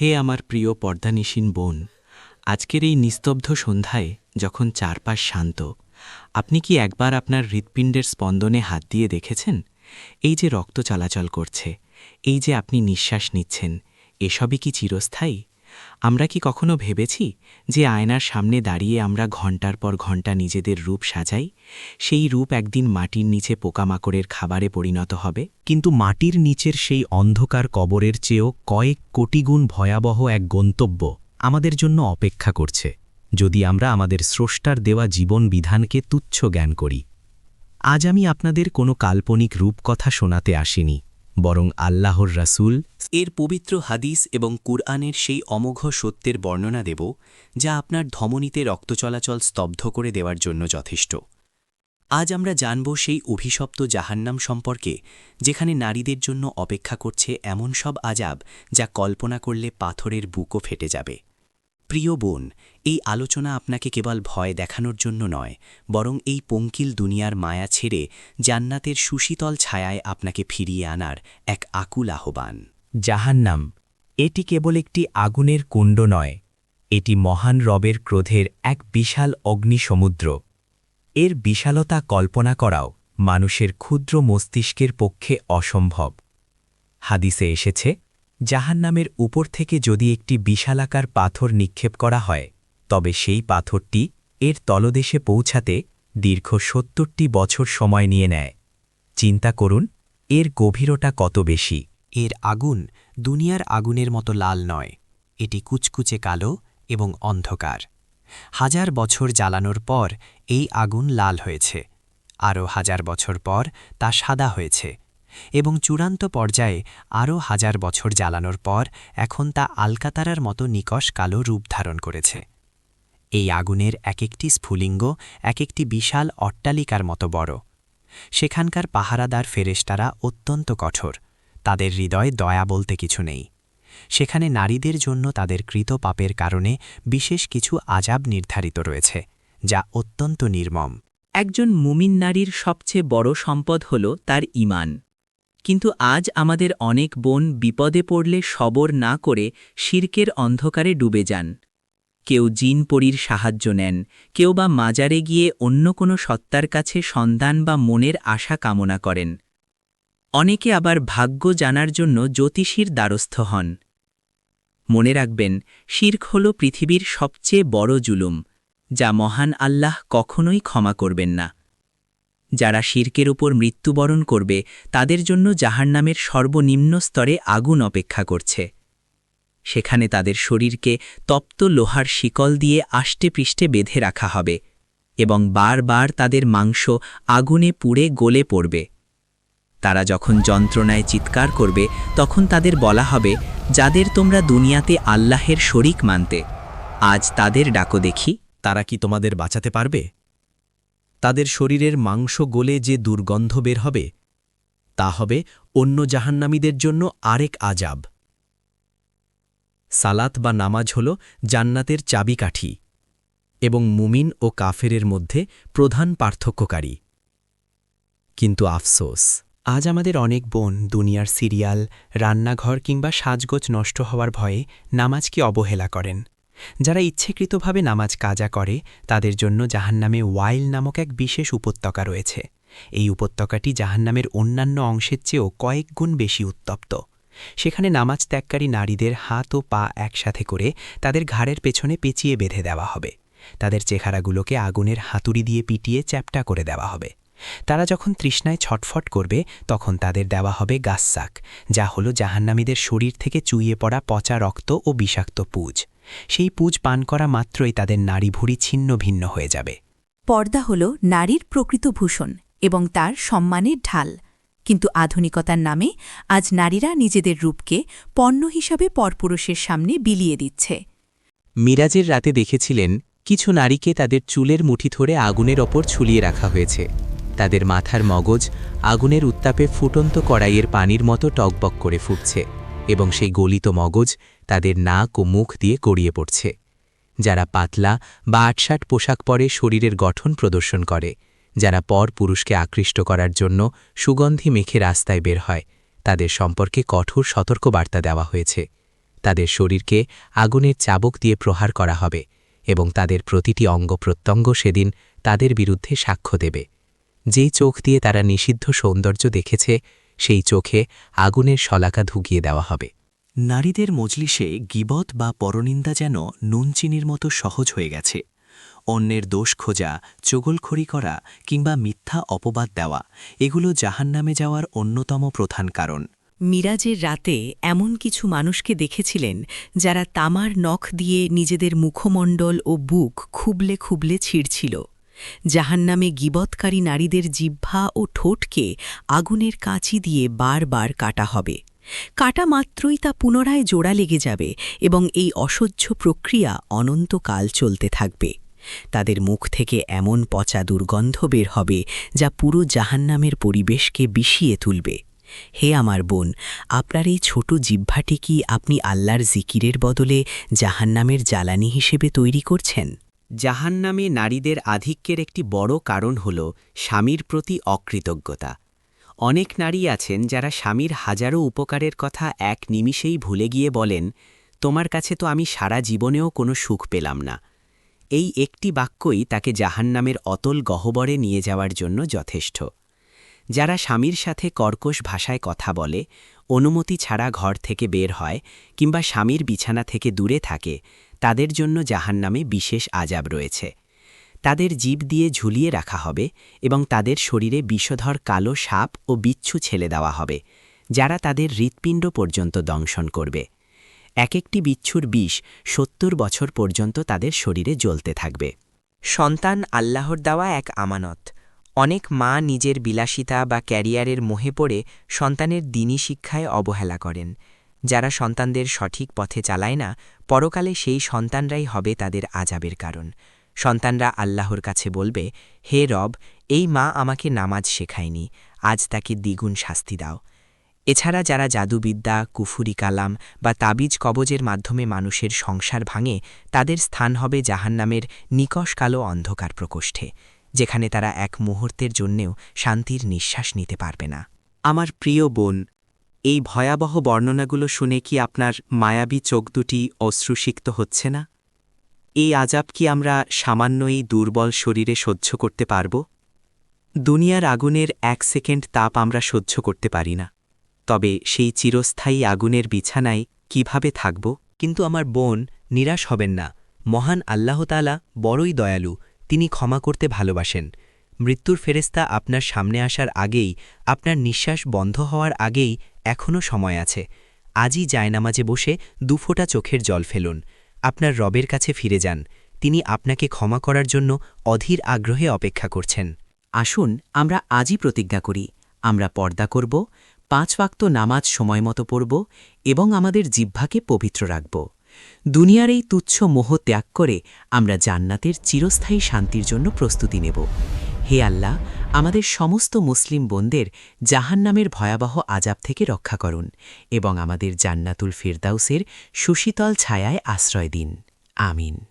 হে আমার প্রিয় পর্দানিসীন বোন, আজকের এই নিস্তব্ধ সন্ধ্যায় যখন চারপাশ শান্ত, আপনি কি একবার আপনার হৃৎপিণ্ডের স্পন্দনে হাত দিয়ে দেখেছেন? এই যে রক্ত চলাচল করছে, এই যে আপনি নিঃশ্বাস নিচ্ছেন, এসবই কি চিরস্থায়ী? আমরা কি কখনো ভেবেছি যে আয়নার সামনে দাঁড়িয়ে আমরা ঘণ্টার পর ঘণ্টা নিজেদের রূপ সাজাই? সেই রূপ একদিন মাটির নিচে পোকামাকড়ের খাবারে পরিণত হবে। কিন্তু মাটির নিচের সেই অন্ধকার কবরের চেয়েও কয়েক কোটিগুণ ভয়াবহ এক গন্তব্য আমাদের জন্য অপেক্ষা করছে। যদি আমরা আমাদের স্রষ্টার দেওয়া জীবন বিধানকে তুচ্ছ জ্ঞান করি। আজ আমি আপনাদের কোনো কাল্পনিক রূপকথা শোনাতে আসিনি। বরং আল্লাহর রাসূল এর পবিত্র হাদিস এবং কুরআনের সেই অমোঘ সত্যের বর্ণনা দেব, যা আপনার ধমনীতে রক্ত চলাচল স্তব্ধ করে দেওয়ার জন্য যথেষ্ট। আজ আমরা জানব সেই অভিশপ্ত জাহান্নাম সম্পর্কে, যেখানে নারীদের জন্য অপেক্ষা করছে এমন সব আজাব যা কল্পনা করলে পাথরের বুকও ফেটে যাবে। প্রিয় বোন, এই আলোচনা আপনাকে কেবল ভয় দেখানোর জন্য নয়, বরং এই পঙ্কিল দুনিয়ার মায়া ছেড়ে জান্নাতের সুশীতল ছায়ায় আপনাকে ফিরিয়ে আনার এক আকুল আহ্বান। জাহান্নাম, এটি কেবল একটি আগুনের কুণ্ড নয়, এটি মহান রবের ক্রোধের এক বিশাল অগ্নিসমুদ্র। এর বিশালতা কল্পনা করাও মানুষের ক্ষুদ্র মস্তিষ্কের পক্ষে অসম্ভব। হাদিসে এসেছে জাহান্নামের উপর থেকে যদি একটি বিশালাকার পাথর নিক্ষেপ করা হয়, তবে সেই পাথরটি এর তলদেশে পৌঁছাতে দীর্ঘ সত্তরটি বছর সময় নিয়ে নেয়। চিন্তা করুন, এর গভীরতা কত বেশি? এর আগুন দুনিয়ার আগুনের মতো লাল নয়। এটি কুচকুচে কালো এবং অন্ধকার। হাজার বছর জ্বালানোর পর এই আগুন লাল হয়েছে। আরও হাজার বছর পর তা সাদা হয়েছে। এবং চূড়ান্ত পর্যায়ে আরও হাজার বছর জ্বালানোর পর এখন তা আলকাতারার মতো নিকশ কালো রূপ ধারণ করেছে। এই আগুনের এক একটি স্ফুলিঙ্গ এক একটি বিশাল অট্টালিকার মতো বড়। সেখানকার পাহারাদার ফেরেস্তারা অত্যন্ত কঠোর। তাদের হৃদয়ে দয়া বলতে কিছু নেই। সেখানে নারীদের জন্য তাদের কৃত পাপের কারণে বিশেষ কিছু আজাব নির্ধারিত রয়েছে, যা অত্যন্ত নির্মম। একজন মুমিন নারীর সবচেয়ে বড় সম্পদ হল তার ইমান। কিন্তু আজ আমাদের অনেক বোন বিপদে পড়লে সবর না করে শির্কের অন্ধকারে ডুবে যান। কেউ জিন পরীর সাহায্য নেন, কেউ বা মাজারে গিয়ে অন্য কোনো সত্তার কাছে সন্ধান বা মনের আশা কামনা করেন। অনেকে আবার ভাগ্য জানার জন্য জ্যোতিষীর দ্বারস্থ হন। মনে রাখবেন শির্ক হল পৃথিবীর সবচেয়ে বড় জুলুম, যা মহান আল্লাহ কখনোই ক্ষমা করবেন না। যারা শির্কের উপর মৃত্যুবরণ করবে, তাদের জন্য জাহান্নামের সর্বনিম্ন স্তরে আগুন অপেক্ষা করছে। সেখানে তাদের শরীরকে তপ্ত লোহার শিকল দিয়ে আষ্টে পৃষ্ঠে বেঁধে রাখা হবে এবং বারবার তাদের মাংস আগুনে পুড়ে গলে পড়বে। তারা যখন যন্ত্রণায় চিৎকার করবে, তখন তাদের বলা হবে, যাদের তোমরা দুনিয়াতে আল্লাহের শরিক মানতে, আজ তাদের ডাকো দেখি, তারা কি তোমাদের বাঁচাতে পারবে? তাদের শরীরের মাংস গলে যে দুর্গন্ধ বের হবে, তা হবে অন্য জাহান্নামীদের জন্য আরেক আজাব সালাত বা নামাজ হল জান্নাতের চাবিকাঠি এবং মুমিন ও কাফেরের মধ্যে প্রধান পার্থক্যকারী। কিন্তু আফসোস, আজ আমাদের অনেক বোন দুনিয়ার সিরিয়াল, রান্নাঘর কিংবা সাজগোজ নষ্ট হওয়ার ভয়ে নামাজকে অবহেলা করেন। যারা ইচ্ছেকৃতভাবে নামাজ কাজা করে, তাদের জন্য জাহান্নামে ওয়াইল নামক এক বিশেষ উপত্যকা রয়েছে। এই উপত্যকাটি জাহান্নামের অন্যান্য অংশের চেয়েও কয়েক গুণ বেশি উত্তপ্ত। সেখানে নামাজ ত্যাগকারী নারীদের হাত ও পা একসাথে করে তাদের ঘাড়ের পেছনে পেঁচিয়ে বেঁধে দেওয়া হবে। তাদের চেহারাগুলোকে আগুনের হাতুড়ি দিয়ে পিটিয়ে চ্যাপটা করে দেওয়া হবে। তারা যখন তৃষ্ণায় ছটফট করবে, তখন তাদের দেওয়া হবে গাস্সাক, যা হল জাহান্নামীদের শরীর থেকে চুইয়ে পড়া পচা রক্ত ও বিষাক্ত পুজ। সেই পুজ পান করা মাত্রই তাদের নারী ভুড়ি ছিন্ন ভিন্ন হয়ে যাবে। পর্দা হল নারীর প্রকৃত ভূষণ এবং তার সম্মানের ঢাল। কিন্তু আধুনিকতার নামে আজ নারীরা নিজেদের রূপকে পণ্য হিসাবে পরপুরুষের সামনে বিলিয়ে দিচ্ছে। মিরাজের রাতে দেখেছিলেন কিছু নারীকে তাদের চুলের মুঠি ধরে আগুনের ওপর ছুলিয়ে রাখা হয়েছে। তাদের মাথার মগজ আগুনের উত্তাপে ফুটন্ত কড়াইয়ের পানির মতো টকবক করে ফুটছে। এবং সেই গলিত মগজ তাদের নাক ও মুখ দিয়ে গড়িয়ে পড়ছে। যারা পাতলা বা আটসাট পোশাক পরে শরীরের গঠন প্রদর্শন করে, যারা পর পুরুষকে আকৃষ্ট করার জন্য সুগন্ধি মেখে রাস্তায় বের হয়, তাদের সম্পর্কে কঠোর সতর্কবার্তা দেওয়া হয়েছে। তাদের শরীরকে আগুনের চাবক দিয়ে প্রহার করা হবে এবং তাদের প্রতিটি অঙ্গ প্রত্যঙ্গ সেদিন তাদের বিরুদ্ধে সাক্ষ্য দেবে। যেই চোখ দিয়ে তারা নিষিদ্ধ সৌন্দর্য দেখেছে সেই চোখে আগুনের শলাকা ধুকিয়ে দেওয়া হবে। নারীদের মজলিসে গিবত বা পরনিন্দা যেন নুনচিনির মতো সহজ হয়ে গেছে। অন্যের দোষ খোঁজা চগলখড়ি করা কিংবা মিথ্যা অপবাদ দেওয়া এগুলো জাহান্নামে যাওয়ার অন্যতম প্রধান কারণ। মিরাজের রাতে এমন কিছু মানুষকে দেখেছিলেন যারা তামার নখ দিয়ে নিজেদের মুখমণ্ডল ও বুক খুবলে খুবলে ছিঁড়ছিল। জাহান্নামে গিবৎকারী নারীদের জিহ্বা ও ঠোঁটকে আগুনের কাঁচি দিয়ে বারবার কাটা হবে। কাটা মাত্রই তা পুনরায় জোড়া লেগে যাবে এবং এই অসহ্য প্রক্রিয়া অনন্তকাল চলতে থাকবে। তাদের মুখ থেকে এমন পচা দুর্গন্ধ বের হবে যা পুরো জাহান্নামের পরিবেশকে বিষিয়ে তুলবে। হে আমার বোন, আপনার এই ছোট জিহ্বাটি কি আপনি আল্লাহর জিকিরের বদলে জাহান্নামের জ্বালানি হিসেবে তৈরি করছেন? জাহান্নামে নারীদের আধিক্যের একটি বড় কারণ হল স্বামীর প্রতি অকৃতজ্ঞতা। অনেক নারী আছেন যারা স্বামীর হাজারো উপকারের কথা এক নিমিষেই ভুলে গিয়ে বলেন, তোমার কাছে তো আমি সারা জীবনেও কোনো সুখ পেলাম না। এই একটি বাক্যই তাকে জাহান্নামের অতল গহ্বরে নিয়ে যাওয়ার জন্য যথেষ্ট। যারা স্বামীর সাথে কর্কশ ভাষায় কথা বলে, অনুমতি ছাড়া ঘর থেকে বের হয় কিংবা স্বামীর বিছানা থেকে দূরে থাকে তাদের জন্য জাহান্নামে বিশেষ আজাব রয়েছে। তাদের জীব দিয়ে ঝুলিয়ে রাখা হবে এবং তাদের শরীরে বিষধর কালো সাপ ও বিচ্ছু ছেলে দেওয়া হবে, যারা তাদের হৃৎপিণ্ড পর্যন্ত দংশন করবে। এক একটি বিচ্ছুর বিষ সত্তর বছর পর্যন্ত তাদের শরীরে জ্বলতে থাকবে। সন্তান আল্লাহর দেওয়া এক আমানত। অনেক মা নিজের বিলাসিতা বা ক্যারিয়ারের মোহে পড়ে সন্তানের দিনী শিক্ষায় অবহেলা করেন। যারা সন্তানদের সঠিক পথে চালায় না, পরকালে সেই সন্তানরাই হবে তাদের আজাবের কারণ। সন্তানরা আল্লাহর কাছে বলবে, হে রব, এই মা আমাকে নামাজ শেখায়নি, আজ তাকে দ্বিগুণ শাস্তি দাও। এছাড়া যারা জাদুবিদ্যা, কুফুরি কালাম বা তাবিজ কবজের মাধ্যমে মানুষের সংসার ভাঙে, তাদের স্থান হবে জাহান্নামের নিকশ কালো অন্ধকার প্রকোষ্ঠে, যেখানে তারা এক মুহূর্তের জন্যেও শান্তির নিঃশ্বাস নিতে পারবে না। আমার প্রিয় বোন এই ভয়াবহ বর্ণনাগুলো শুনে কি আপনার মায়াবী চোখ দুটি অশ্রুসিক্ত হচ্ছে না? এই আজাব কি আমরা সামান্যই দুর্বল শরীরে সহ্য করতে পারব? দুনিয়ার আগুনের এক সেকেন্ড তাপ আমরা সহ্য করতে পারি না। তবে সেই চিরস্থায়ী আগুনের বিছানায় কীভাবে থাকব? কিন্তু আমার বোন নিরাশ হবেন না। মহান আল্লাহতালা বড়ই দয়ালু, তিনি ক্ষমা করতে ভালোবাসেন। মৃত্যুর ফেরেস্তা আপনার সামনে আসার আগেই, আপনার নিঃশ্বাস বন্ধ হওয়ার আগেই এখনও সময় আছে। আজই জায়নামাজে বসে দুফোটা চোখের জল ফেলুন। আপনার রবের কাছে ফিরে যান। তিনি আপনাকে ক্ষমা করার জন্য অধীর আগ্রহে অপেক্ষা করছেন। আসুন, আমরা আজই প্রতিজ্ঞা করি। আমরা পর্দা করব, পাঁচ ওয়াক্ত নামাজ সময়মতো পড়ব এবং আমাদের জিহ্বাকে পবিত্র রাখব। দুনিয়ার এই তুচ্ছ মোহ ত্যাগ করে আমরা জান্নাতের চিরস্থায়ী শান্তির জন্য প্রস্তুতি নেব। হে আল্লাহ, আমাদের সমস্ত মুসলিম বোনদের জাহান্নামের ভয়াবহ আজাব থেকে রক্ষা করুন এবং আমাদের জান্নাতুল ফিরদাউসের সুশীতল ছায়ায় আশ্রয় দিন। আমিন।